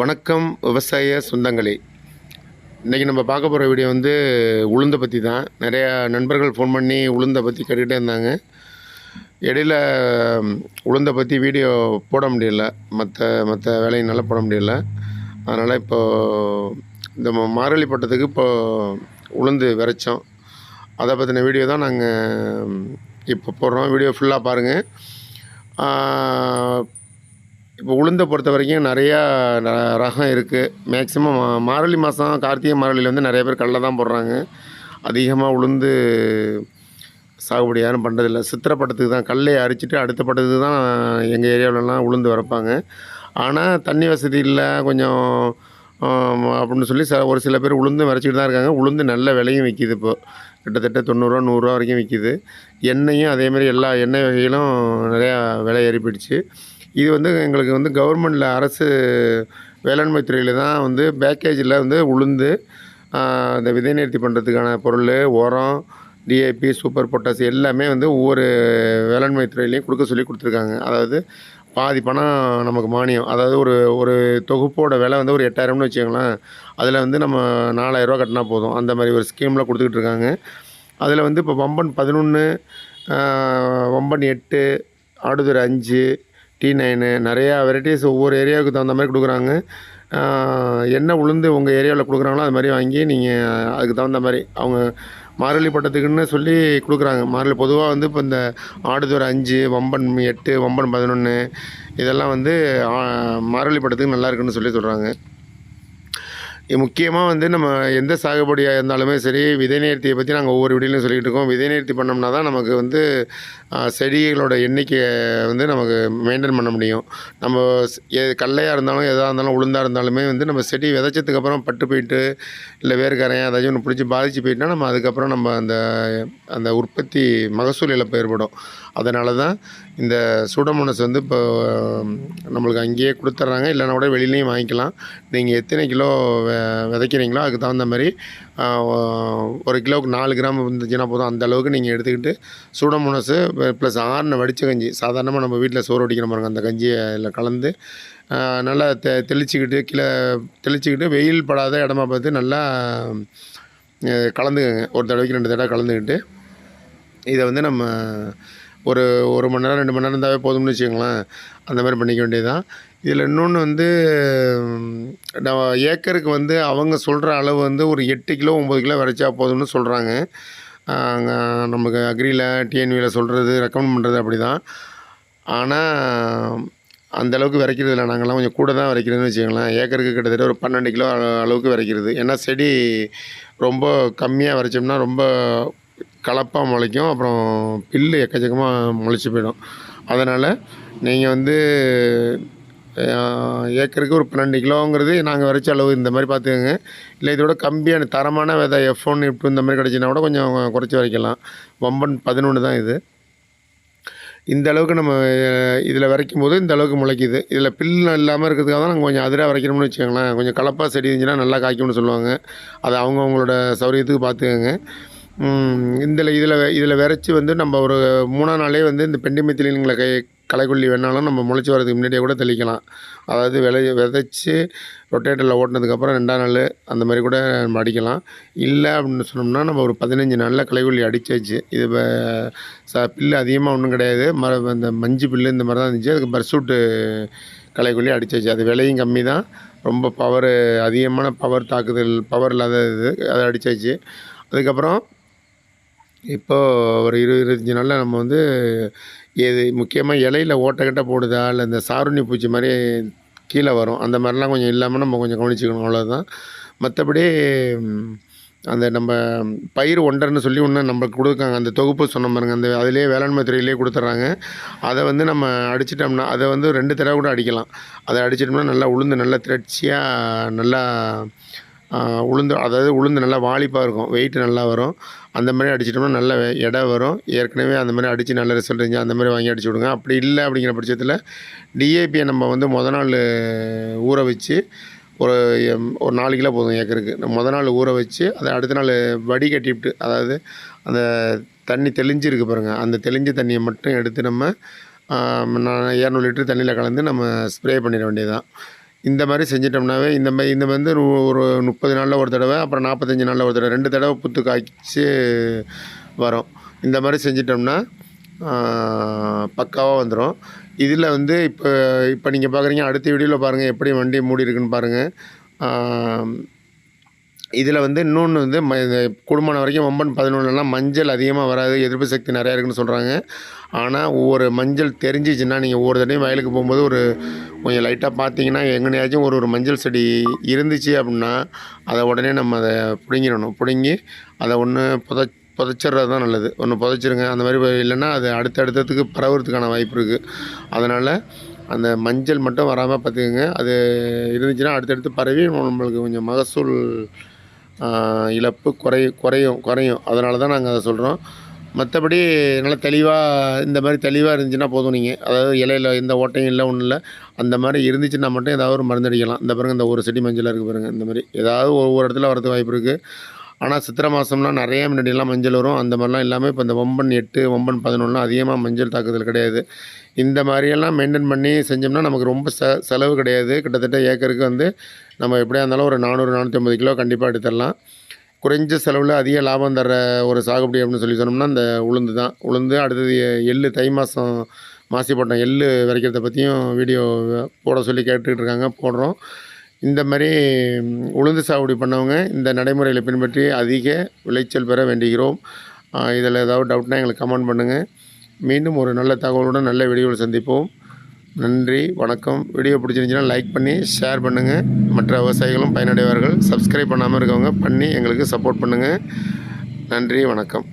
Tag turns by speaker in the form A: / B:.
A: வணக்கம் விவசாய சொந்தங்களே. இன்றைக்கி நம்ம பார்க்க போகிற வீடியோ வந்து உளுந்தை பற்றி தான். நிறையா நண்பர்கள் ஃபோன் பண்ணி உளுந்தை பற்றி கேட்டுக்கிட்டே இருந்தாங்க. இடையில உளுந்தை பற்றி வீடியோ போட முடியல. மற்ற மற்ற வேலையினால போட முடியல. அதனால் இப்போது இந்த மாரளி பட்டத்துக்கு இப்போ உளுந்து விரைச்சோம். அதை பற்றின வீடியோ தான் நாங்கள் இப்போ போடுறோம். வீடியோ ஃபுல்லாக பாருங்கள் இப்போ உளுந்தை பொறுத்த வரைக்கும் நிறையா ர- ரகம் இருக்குது மேக்ஸிமம் மார்கழி மாதம் கார்த்திகை மாரளியில் வந்து நிறைய பேர் கடலை தான் போடுறாங்க. அதிகமாக உளுந்து சாகுபடி யாரும் பண்ணுறதில்ல சித்திரை பட்டத்துக்கு தான் கல்லை அரிச்சிட்டு அடுத்த பட்டத்துக்கு தான் எங்கள் ஏரியாவிலலாம் உளுந்து வரப்பாங்க ஆனால் தண்ணி வசதி இல்லை கொஞ்சம் அப்படின்னு சொல்லி ச ஒரு சில பேர் உளுந்து வரைச்சிட்டு தான் இருக்காங்க. உளுந்து நல்ல விலையும் விற்கிது இப்போ. கிட்டத்தட்ட தொண்ணூறுரூவா நூறுரூவா வரைக்கும் விற்கிது எண்ணெயும் அதேமாதிரி எல்லா எண்ணெய் வகைகளும் நிறையா விலை ஏறி போயிடுச்சு. இது வந்து எங்களுக்கு வந்து கவர்மெண்டில் அரசு வேளாண்மை துறையில் தான் வந்து பேக்கேஜில் வந்து உளுந்து இந்த விதை நிறுத்தி பண்ணுறதுக்கான பொருள் உரம் டிஏபி சூப்பர் பொட்டாஸ் எல்லாமே வந்து ஒவ்வொரு வேளாண்மை துறையிலையும் கொடுக்க சொல்லி கொடுத்துருக்காங்க. அதாவது பாதி பணம் நமக்கு மானியம். அதாவது ஒரு ஒரு தொகுப்போட விலை வந்து ஒரு எட்டாயிரம்னு வச்சுக்கோங்களேன். அதில் வந்து நம்ம நாலாயிரரூவா கட்டினா போதும். அந்த மாதிரி ஒரு ஸ்கீமில் கொடுத்துக்கிட்டு இருக்காங்க. அதில் வந்து இப்போ வம்பன் பதினொன்று வம்பன் எட்டு ஆடுதுறை அஞ்சு டி நைனு நிறையா வெரைட்டிஸ் ஒவ்வொரு ஏரியாவுக்கு தகுந்த மாதிரி கொடுக்குறாங்க. என்ன உளுந்து உங்கள் ஏரியாவில் கொடுக்குறாங்களோ அது மாதிரி வாங்கி நீங்கள் அதுக்கு தகுந்த மாதிரி அவங்க மாரளி பட்டத்துக்குன்னு சொல்லி கொடுக்குறாங்க. மாரளி பொதுவாக வந்து இப்போ இந்த ஆடுதுறை அஞ்சு வம்பன் எட்டு வம்பன் பதினொன்று இதெல்லாம் வந்து ஆஹ், மாரளி பட்டத்துக்கு நல்லா இருக்குன்னு சொல்லி சொல்கிறாங்க முக்கியமாக வந்து நம்ம எந்த சாகுபடியாக இருந்தாலுமே சரி விதை நேர்த்தியை பற்றி நாங்கள் ஒவ்வொரு வீடியோலையும் சொல்லிகிட்டு இருக்கோம். விதை நேர்த்தி பண்ணோம்னா தான் நமக்கு வந்து செடிகளோட எண்ணிக்கையை வந்து நமக்கு மெயின்டைன் பண்ண முடியும். நம்ம ஸ்- எ- கடலையாக இருந்தாலும் எதாக இருந்தாலும் உளுந்தாக இருந்தாலுமே வந்து நம்ம செடி விதைச்சதுக்கப்புறம் பட்டு போயிட்டு இல்லை வேர்க்கரையா ஏதாச்சும் ஒன்று பிடிச்சி பாதிச்சு போயிட்டுனா நம்ம அதுக்கப்புறம் நம்ம அந்த அந்த உற்பத்தி மகசூல் இழப்பு ஏற்படும். அதனால தான் இந்த சூடமோனஸ் வந்து இப்போ நம்மளுக்கு அங்கேயே கொடுத்துட்றாங்க. இல்லைனா கூட வெளியிலையும் வாங்கிக்கலாம். நீங்கள் எத்தனை கிலோ வெ விதைக்கிறீங்களோ அதுக்கு தகுந்த மாதிரி ஒரு கிலோவுக்கு நாலு கிராம் இருந்துச்சுன்னா போதும். அந்த அளவுக்கு நீங்கள் எடுத்துக்கிட்டு சூடமோனஸு ப்ளஸ் ஆறுன வடித்த கஞ்சி. சாதாரணமாக நம்ம வீட்டில் சோறு அடிக்கிற மாதிரி அந்த கஞ்சியை அதில் கலந்து நல்லா தெ தெளிச்சிக்கிட்டு கீழே தெளிச்சிக்கிட்டு வெயில் படாத இடமா பார்த்து நல்லா கலந்துக்கங்க. ஒரு தடவைக்கு ரெண்டு தடவை கலந்துக்கிட்டு இதை வந்து நம்ம ஒரு ஒரு மணி நேரம் ரெண்டு மணி நேரம் இருந்தாவே போதும்னு வச்சுக்கோங்களேன். அந்த மாதிரி பண்ணிக்க வேண்டியது தான் இதில் இன்னொன்று வந்து நம்ம ஏக்கருக்கு வந்து அவங்க சொல்கிற அளவு வந்து ஒரு எட்டு கிலோ ஒம்பது கிலோ விரைச்சா போதும்னு சொல்கிறாங்க அங்கே நமக்கு அக்ரியில் டிஎன்வியில் சொல்கிறது ரெக்கமெண்ட் பண்ணுறது அப்படி தான் ஆனால் அந்த அளவுக்கு இல்லை. நாங்கள்லாம் கொஞ்சம் கூட தான் விரைக்கிறதுன்னு வச்சுக்கோங்களேன். ஏக்கருக்கு கிட்டத்தட்ட ஒரு பன்னெண்டு கிலோ அளவுக்கு விதைக்கிறது ஏன்னா செடி ரொம்ப கம்மியாக விரைச்சோம்னா ரொம்ப கலப்பாக முளைக்கும் அப்புறம் பில்லு எக்கச்சக்கமாக முளைச்சி போயிடும். அதனால் நீங்கள் வந்து ஏக்கருக்கு ஒரு பன்னெண்டு கிலோங்கிறது நாங்கள் விதைச்ச அளவு இந்த மாதிரி பார்த்துக்கோங்க. இல்லை இதோட கம்மியான தரமான விதை எஃப் ஒன் இப்போ இந்த மாதிரி கிடச்சின்னா கூட கொஞ்சம் குறைச்சி வரைக்கலாம். வம்பன் பதினொன்று தான் இது. இந்த அளவுக்கு நம்ம இதில் விரைக்கும் போது இந்த அளவுக்கு முளைக்குது. இதில் பில்லு இல்லாமல் இருக்கிறதுக்காக தான் நாங்கள் கொஞ்சம் அதிராக வரைக்கணும்னு வச்சுக்கோங்களேன். கொஞ்சம் கலப்பாக செடி இருந்துச்சுன்னா நல்லா காய்க்கும்னு சொல்லுவாங்க. அதை அவங்கவுங்களோட சௌரியத்துக்கு பார்த்துக்கோங்க. இதில் இதில் இதில் விரைச்சி வந்து நம்ம ஒரு மூணாம் நாளே வந்து இந்த பெண்டிமெத்திலிங்களை கை களைக்கொல்லி வேணாலும் நம்ம முளைச்சி வரதுக்கு முன்னாடியே கூட தெளிக்கலாம். அதாவது விளை விதைச்சி ரொட்டேட்டரில் ஓட்டினதுக்கப்புறம் ரெண்டாம் நாள் அந்த மாதிரி கூட நம்ம அடிக்கலாம். இல்லை அப்படின்னு சொன்னோம்னா நம்ம ஒரு பதினஞ்சு நாளில் களைக்கொல்லி அடிச்சாச்சு இது ச பில்லு அதிகமாக ஒன்றும் கிடையாது. மர இந்த மஞ்சு பில்லு இந்த மாதிரி தான் இருந்துச்சு. அதுக்கு பர்சூட்டு களைக்கொல்லி அடித்தாச்சு அது விலையும் கம்மி தான். ரொம்ப பவர் அதிகமான பவர் தாக்குதல் பவர் இல்லாத இது அதை அடிச்சாச்சு அதுக்கப்புறம் இப்போ ஒரு இருபது இருபத்தஞ்சி நாளில் நம்ம வந்து எது முக்கியமாக இலையில ஓட்டக்கட்ட போடுதா? இல்லை இந்த சாருணி பூச்சி மாதிரி கீழே வரும். அந்த மாதிரிலாம் கொஞ்சம் இல்லாமல் நம்ம கொஞ்சம் கவனிச்சுக்கணும். அவ்வளோதான் மற்றபடி அந்த நம்ம பயிர் ஒன்றர்னு சொல்லி ஒன்று நம்மளுக்கு கொடுக்காங்க. அந்த தொகுப்பு சொன்ன பாருங்க. அந்த அதிலே வேளாண்மை துறையிலே கொடுத்துட்றாங்க அதை வந்து நம்ம அடிச்சிட்டோம்னா அதை வந்து ரெண்டு தடவை கூட அடிக்கலாம். அதை அடிச்சிட்டோம்னா நல்லா உளுந்து நல்லா திரட்சியாக நல்லா உளுந்து அதாவது உளுந்து நல்லா வாலிப்பாக இருக்கும். வெயிட் நல்லா வரும். அந்த மாதிரி அடிச்சிட்டோம்னா நல்ல எடை வரும். ஏற்கனவே அந்த மாதிரி அடித்து நல்ல ரிசல்ட் இருந்துச்சு அந்த மாதிரி வாங்கி அடிச்சு விடுங்க. அப்படி இல்லை அப்படிங்கிற பட்சத்தில் டிஏபியை நம்ம வந்து முத நாள் ஊற வச்சு ஒரு ஒரு நாலு கிலோ போதும் ஏக்கருக்கு. மொதல் முத நாள் ஊற வச்சு அதை அடுத்த நாள் வடிகட்டிவிட்டு அதாவது அந்த தண்ணி தெளிஞ்சிருக்கு பாருங்கள் அந்த தெளிஞ்ச தண்ணியை மட்டும் எடுத்து நம்ம நான் இரநூறு லிட்டர் தண்ணியில் கலந்து நம்ம ஸ்ப்ரே பண்ணிட வேண்டியதுதான். இந்த மாதிரி செஞ்சிட்டோம்னாவே இந்த மாதிரி இந்த வந்து ஒரு- முப்பது நாளில் ஒரு தடவை அப்புறம் நாற்பத்தஞ்சு நாளில் ஒரு தடவை ரெண்டு தடவை புத்து காய்ச்சி வரும். இந்த மாதிரி செஞ்சிட்டோம்னா பக்காவாக வந்துடும் இதில் வந்து இப்போ இப்போ நீங்கள் பார்க்குறீங்க அடுத்த வீடியோவில் பாருங்கள் எப்படி வண்டி மூடி இருக்குன்னு பாருங்கள் இதில் வந்து இன்னொன்று வந்து ம இந்த குடும்பம் வரைக்கும் ஒம்பன் பதினொன்றுலாம் மஞ்சள் அதிகமாக வராது எதிர்ப்பு சக்தி நிறையா இருக்குன்னு சொல்கிறாங்க ஆனால் ஒவ்வொரு மஞ்சள் தெரிஞ்சிச்சுன்னா நீங்கள் ஒவ்வொரு தடையும் வயலுக்கு போகும்போது ஒரு கொஞ்சம் லைட்டாக பார்த்தீங்கன்னா எங்கனையாச்சும் ஒரு ஒரு மஞ்சள் செடி இருந்துச்சு அப்படின்னா அதை உடனே நம்ம அதை பிடுங்கிடணும். பிடுங்கி அதை ஒன்று புதை புதைச்சிட்றது தான் நல்லது. ஒன்று புதைச்சிருங்க அந்த மாதிரி இல்லைன்னா அது அடுத்த அடுத்ததுக்கு பரவுறதுக்கான வாய்ப்பு இருக்குது அதனால் அந்த மஞ்சள் மட்டும் வராமல் பார்த்துக்கோங்க. அது இருந்துச்சுன்னா அடுத்தடுத்து பரவி நம்மளுக்கு கொஞ்சம் மகசூல் இழப்பு குறை குறையும் குறையும். அதனால தான் நாங்கள் அதை சொல்கிறோம் மற்றபடி நல்லா தெளிவாக இந்த மாதிரி தெளிவாக இருந்துச்சுன்னா போதும் நீங்கள் அதாவது இலையில எந்த ஓட்டையும் இல்லை ஒன்றும் இல்லை. அந்த மாதிரி இருந்துச்சுன்னா மட்டும் ஏதாவது ஒரு மருந்து அடிக்கலாம் இந்த பாருங்கள் இந்த ஒரு செடி மஞ்சள் இருக்குது பாருங்கள் இந்த மாதிரி. ஏதாவது ஒவ்வொரு இடத்துல வரதுக்கு வாய்ப்பு இருக்குது ஆனால் சித்திரை மாதம்லாம் நிறைய முன்னாடியெல்லாம் மஞ்சள் வரும். அந்த மாதிரிலாம் இல்லாமல் இப்போ இந்த ஒம்பன் எட்டு ஒம்பன் பதினொன்றுலாம் அதிகமாக மஞ்சள் தாக்குதல் கிடையாது. இந்த மாதிரியெல்லாம் மெயின்டைன் பண்ணி செஞ்சோம்னா நமக்கு ரொம்ப செ செலவு கிடையாது. கிட்டத்தட்ட ஏக்கருக்கு வந்து நம்ம எப்படியா இருந்தாலும் ஒரு நானூறு நானூற்றி ஐம்பது கிலோ கண்டிப்பாக எடுத்துடலாம். குறைஞ்ச செலவில் அதிக லாபம் தர ஒரு சாகுபடி அப்படின்னு சொல்லி சொன்னோம்னா இந்த உளுந்து தான். உளுந்து அடுத்தது எள்ளு தை மாதம் மாசி போட்டோம் எள்ளு விதைக்கிறத பற்றியும் வீடியோ போட சொல்லி கேட்டுக்கிட்டு இருக்காங்க. போடுறோம். இந்த மாதிரி உளுந்து சாகுபடி பண்ணவங்க இந்த நடைமுறைகளை பின்பற்றி அதிக விளைச்சல் பெற வேண்டுகிறோம். இதில் ஏதாவது டவுட்னா எங்களுக்கு கமெண்ட் பண்ணுங்கள் மீண்டும் ஒரு நல்ல தகவலுடன் நல்ல வீடியோவில் சந்திப்போம். நன்றி வணக்கம். வீடியோ பிடிச்சிருந்துச்சுன்னா லைக் பண்ணி ஷேர் பண்ணுங்கள் மற்ற விவசாயிகளும் பயனடைவார்கள். சப்ஸ்கிரைப் பண்ணாமல் இருக்கவங்க பண்ணி எங்களுக்கு சப்போர்ட் பண்ணுங்கள் நன்றி வணக்கம்.